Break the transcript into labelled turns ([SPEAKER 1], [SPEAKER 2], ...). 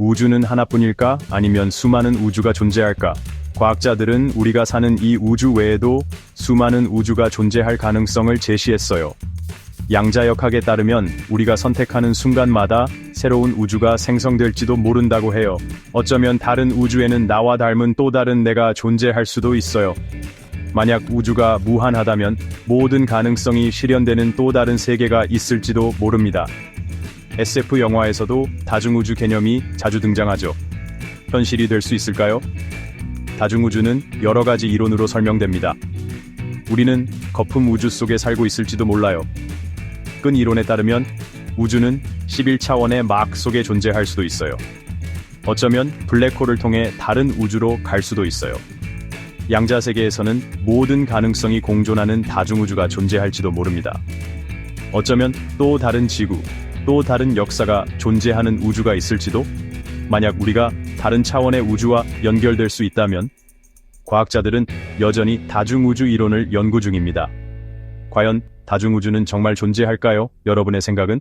[SPEAKER 1] 우주는 하나뿐일까? 아니면 수많은 우주가 존재할까? 과학자들은 우리가 사는 이 우주 외에도 수많은 우주가 존재할 가능성을 제시했어요. 양자역학에 따르면 우리가 선택하는 순간마다 새로운 우주가 생성될지도 모른다고 해요. 어쩌면 다른 우주에는 나와 닮은 또 다른 내가 존재할 수도 있어요. 만약 우주가 무한하다면 모든 가능성이 실현되는 또 다른 세계가 있을지도 모릅니다. SF 영화에서도 다중우주 개념이 자주 등장하죠. 현실이 될 수 있을까요? 다중우주는 여러 가지 이론으로 설명됩니다. 우리는 거품 우주 속에 살고 있을지도 몰라요. 끈 이론에 따르면 우주는 11차원의 막 속에 존재할 수도 있어요. 어쩌면 블랙홀을 통해 다른 우주로 갈 수도 있어요. 양자 세계에서는 모든 가능성이 공존하는 다중우주가 존재할지도 모릅니다. 어쩌면 또 다른 지구, 또 다른 역사가 존재하는 우주가 있을지도? 만약 우리가 다른 차원의 우주와 연결될 수 있다면 과학자들은 여전히 다중우주 이론을 연구 중입니다. 과연 다중우주는 정말 존재할까요? 여러분의 생각은?